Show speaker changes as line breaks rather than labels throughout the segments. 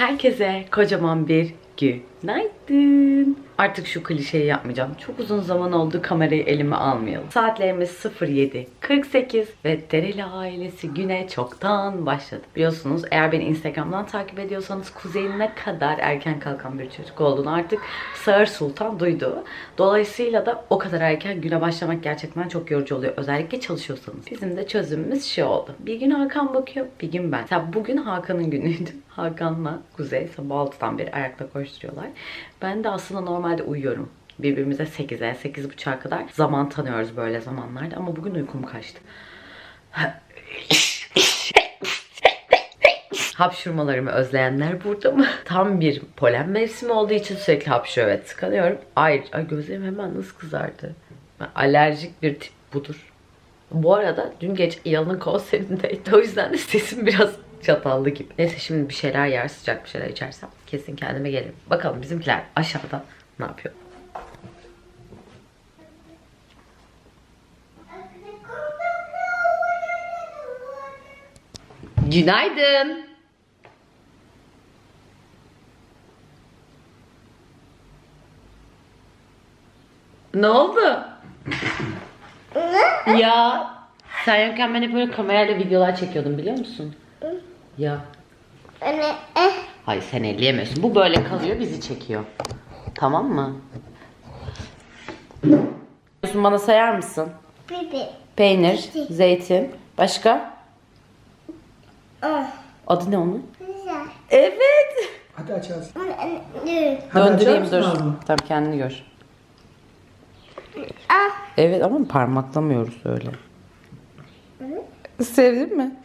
Herkese kocaman bir günaydın. Artık şu klişeyi yapmayacağım. Çok uzun zaman oldu kamerayı elime almayalım. Saatlerimiz 07.48 ve Dereli ailesi güne çoktan başladı. Biliyorsunuz eğer beni Instagram'dan takip ediyorsanız Kuzey'in ne kadar erken kalkan bir çocuk olduğunu artık Sağır Sultan duydu. Dolayısıyla da o kadar erken güne başlamak gerçekten çok yorucu oluyor. Özellikle çalışıyorsanız. Bizim de çözümümüz şu oldu. Bir gün Hakan bakıyor, bir gün ben. Mesela bugün Hakan'ın günüydü. Hakan'la Kuzey sabah 6'dan beri ayakta koşturuyorlar. Ben de aslında normalde uyuyorum. Birbirimize 8'e, 8.30'a kadar zaman tanıyoruz böyle zamanlarda. Ama bugün uykum kaçtı. Hapşurmalarımı özleyenler burada mı? Tam bir polen mevsimi olduğu için sürekli hapşıyor ve tıkanıyorum. Ay, ay gözlerim hemen nasıl kızardı. Alerjik bir tip budur. Bu arada dün gece Yalın'ın konserindeydi. O yüzden de sesim biraz çatallı gibi. Neyse şimdi bir şeyler yer, sıcak bir şeyler içersem kesin kendime gelirim. Bakalım bizimkiler aşağıda ne yapıyor? Günaydın. Ne oldu? ya sen yokken ben hep böyle kamerayla videolar çekiyordum biliyor musun? Ya.
Anne, eh,
Hayır sen elleyemiyorsun. Bu böyle kalıyor bizi çekiyor. Tamam mı? Bana sayar mısın? Peynir, zeytin. Başka?
Ah,
Adı ne onun?
güzel.
Evet.
Hadi aç ağzını.
Anne, dur.
Döndüreyim
açar
dur.
mısın
kendini gör.
Ah,
Evet ama parmaklamıyoruz öyle. Sevdin mi?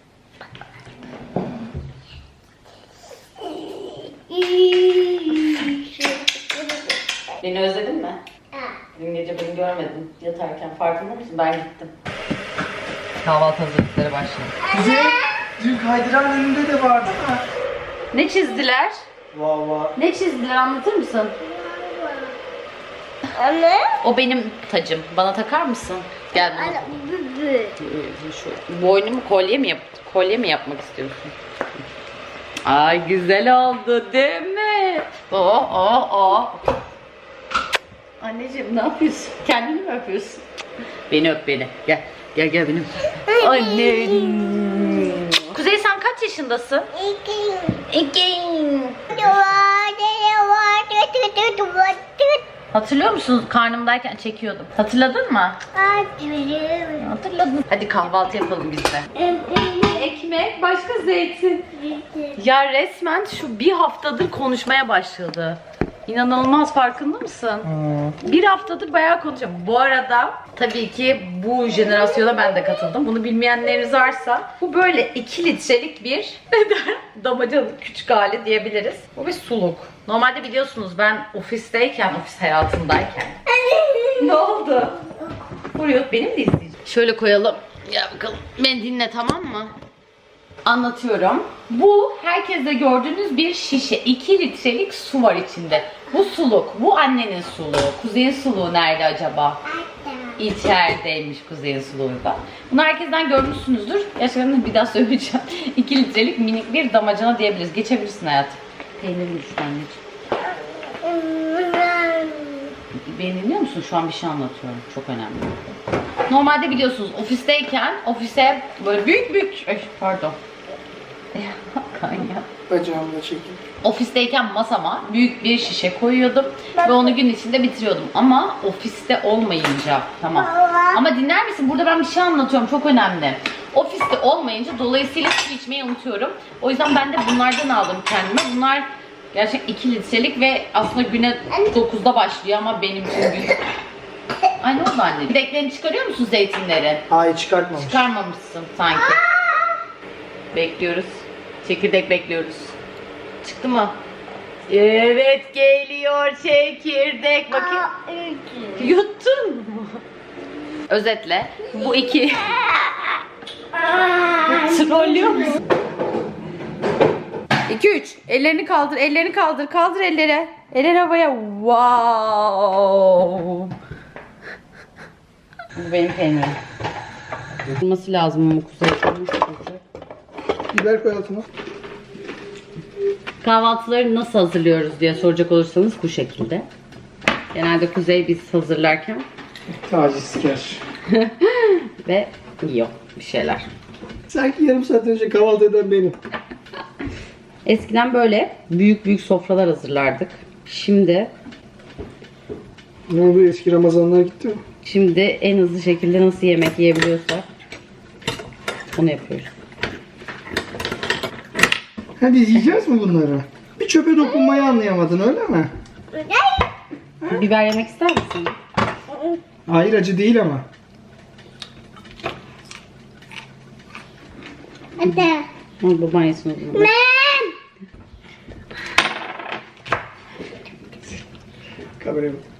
Beni özledin mi? Dün gece beni görmedin. Yatarken farkında mısın? Ben gittim. Kahvaltı hazırlıkları başladı.
Kuzey, dün kaydıran önünde de vardı ha.
Ne çizdiler?
Valla.
Ne çizdiler anlatır mısın?
Anne,
O benim tacım. Bana takar mısın? Gel bana.
anne.
Şu boynumu kolye mi yap kolye mi yapmak istiyorsun? Ay güzel oldu değil mi? Oo oo oo. Anneciğim ne yapıyorsun? Kendini mi öpüyorsun? Beni öp beni. Gel. Gel gel beni öp. Anne. Kuzey sen kaç yaşındasın?
İki.
İki. Hatırlıyor musun? Karnımdayken çekiyordum. Hatırladın mı?
Hatırlıyorum.
Hatırladım. Hadi kahvaltı yapalım biz de. Ekmek, başka zeytin. Ya resmen şu bir haftadır konuşmaya başladı. İnanılmaz farkında mısın? Bir haftadır bayağı konuşuyorum. Bu arada tabii ki bu jenerasyona ben de katıldım. Bunu bilmeyenleriniz varsa bu böyle 2 litrelik bir damacanın küçük hali diyebiliriz. Bu bir suluk. Normalde biliyorsunuz ben ofisteyken, ofis hayatındayken. ne oldu? Vuruyor. Benim de izleyeceğim. Şöyle koyalım. Gel bakalım. Beni dinle tamam mı? Anlatıyorum. Bu herkeste gördüğünüz bir şişe. 2 litrelik su var içinde. Bu suluk. Bu annenin suluğu. Kuzey'in suluğu nerede acaba? İçerideymiş Kuzey'in suluğu da. Bunu herkesten görmüşsünüzdür. Gerçekten bir daha söyleyeceğim. 2 litrelik minik bir damacana diyebiliriz. Geçebilirsin hayatım. Peynirin düştü anneciğim. Beni dinliyor musun? Şu an bir şey anlatıyorum. Çok önemli. Normalde biliyorsunuz ofisteyken ofise böyle büyük büyük Ay, pardon. Kanya.
Bacağımla çekeyim.
Ofisteyken masama büyük bir şişe koyuyordum ve onu gün içinde bitiriyordum. Ama ofiste olmayınca tamam. Ama dinler misin? Burada ben bir şey anlatıyorum. Çok önemli. Ofiste olmayınca dolayısıyla su içmeyi unutuyorum. O yüzden ben de bunlardan aldım kendime. Bunlar gerçek 2 litrelik ve aslında güne 9'da başlıyor ama benim için gün... Ay ne oldu anne? Bileklerini çıkarıyor musun zeytinleri?
Hayır çıkartmamış.
Çıkarmamışsın sanki. Bekliyoruz. Çekirdek bekliyoruz. Çıktı mı? Evet geliyor çekirdek. Bakayım. Yuttun mu? Özetle bu iki trollüyor musun? 2 3 ellerini kaldır ellerini kaldır kaldır elleri eller havaya wow bu benim peynirim Olması lazım ama kuzey olmuş olacak.
Biber koy altına.
Kahvaltıları nasıl hazırlıyoruz diye soracak olursanız bu şekilde. Genelde Kuzey biz hazırlarken
Tacizkar.
ve yiyor bir şeyler.
Sanki yarım saat önce kahvaltı eden benim.
Eskiden böyle büyük büyük sofralar hazırlardık. Şimdi
Ne oldu eski Ramazanlar gitti mi?
şimdi en hızlı şekilde nasıl yemek yiyebiliyorsak onu yapıyoruz.
Ha biz yiyeceğiz mi bunları? Bir çöpe dokunmayı anlayamadın öyle mi?
Biber yemek ister misin?
Hayır acı değil ama.
Ada.
Al baban yesin o zaman.
Kameraya bak.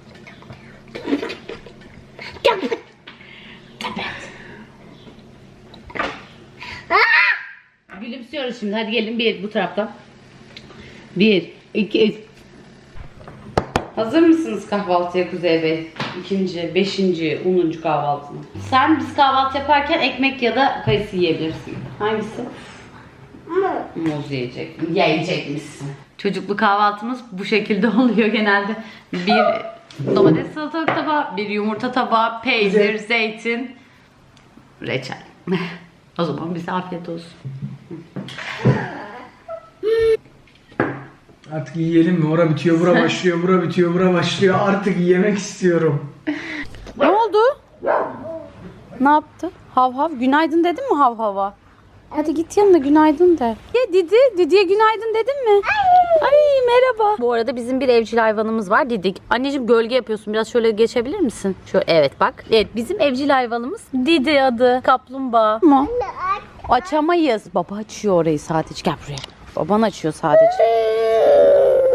Şimdi. Hadi gelin bir bu taraftan. Bir, iki. Hazır mısınız kahvaltıya Kuzey Bey? İkinci, beşinci, onuncu kahvaltı mı? Sen biz kahvaltı yaparken ekmek ya da kayısı yiyebilirsin. Hangisi? Muz yiyecek. Yiyecek misin? Çocuklu kahvaltımız bu şekilde oluyor genelde. Bir domates salatalık tabağı, bir yumurta tabağı, peynir, zeytin, reçel. o zaman bize afiyet olsun.
Artık yiyelim mi? Ora bitiyor, bura başlıyor, bura bitiyor, bura başlıyor. Artık yemek istiyorum.
Ne oldu? Ne yaptı? Hav hav. Günaydın dedin mi hav hava? Hadi git yanına günaydın de. Ya Didi, Didi'ye günaydın dedin mi? Ay merhaba. Bu arada bizim bir evcil hayvanımız var Didik. Anneciğim gölge yapıyorsun. Biraz şöyle geçebilir misin? Şöyle evet bak. Evet bizim evcil hayvanımız Didi adı. Kaplumbağa. Ama açamayız. Baba açıyor orayı sadece. Gel buraya. Baban açıyor sadece.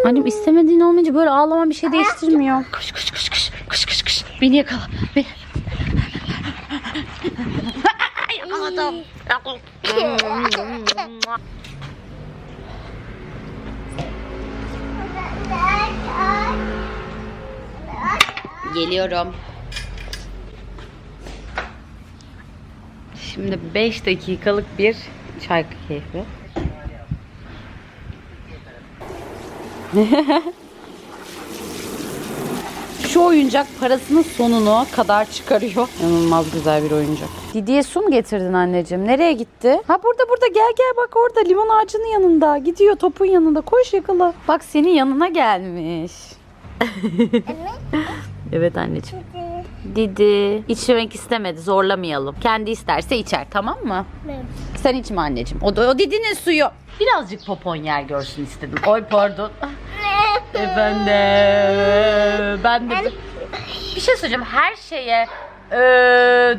Annem istemediğin olmayınca böyle ağlama bir şey değiştirmiyor. Koş koş koş koş. Koş koş koş. Beni yakala. Beni. Yakaladım. Geliyorum. Şimdi 5 dakikalık bir çay keyfi. Şu oyuncak parasının sonunu kadar çıkarıyor. İnanılmaz güzel bir oyuncak. Didi'ye su mu getirdin anneciğim? Nereye gitti? Ha burada burada gel gel bak orada limon ağacının yanında. Gidiyor topun yanında. Koş yakala. Bak senin yanına gelmiş. evet anneciğim. Didi içmek istemedi zorlamayalım. Kendi isterse içer tamam mı? Sen içme anneciğim. O da o Didi'nin suyu. Birazcık popon yer görsün istedim. Oy pardon. Efendim. Ben de bir şey söyleyeceğim. Her şeye eee,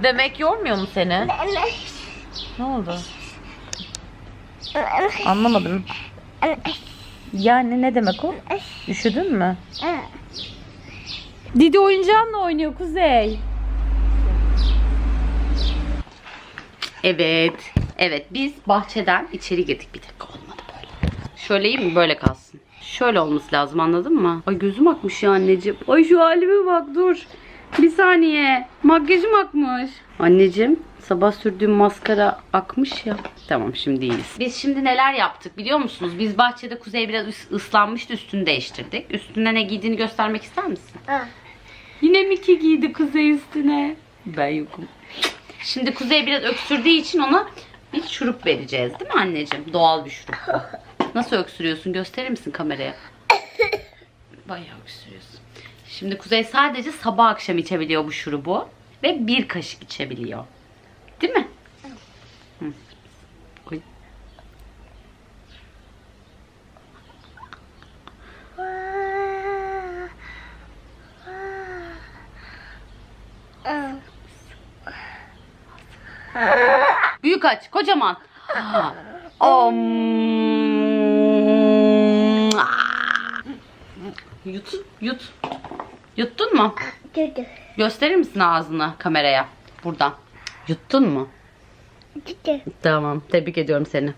demek yormuyor mu seni? Ne oldu? Anlamadım. Yani ne demek o? Üşüdün mü? Didi oyuncağınla oynuyor Kuzey. Evet. Evet biz bahçeden içeri girdik. Bir dakika olmadı böyle. Şöyle iyi mi? Böyle kalsın. Şöyle olması lazım anladın mı? Ay gözüm akmış ya anneciğim. Ay şu halime bak dur. Bir saniye. Makyajım akmış. Anneciğim sabah sürdüğüm maskara akmış ya. Tamam şimdi iyiyiz. Biz şimdi neler yaptık biliyor musunuz? Biz bahçede Kuzey biraz ıs- ıslanmıştı üstünü değiştirdik. Üstüne ne giydiğini göstermek ister misin? Yine Miki giydi Kuzey üstüne. Ben yokum. Şimdi Kuzey biraz öksürdüğü için ona bir şurup vereceğiz değil mi anneciğim? Doğal bir şurup. Nasıl öksürüyorsun? Gösterir misin kameraya? Bayağı öksürüyorsun. Şimdi Kuzey sadece sabah akşam içebiliyor bu şurubu. Ve bir kaşık içebiliyor. Değil mi? Hı. Oy. Büyük aç, kocaman. Om. Yut, yut. Yuttun mu? Gösterir misin ağzını kameraya? Buradan. Yuttun mu? Tamam. Tebrik ediyorum seni.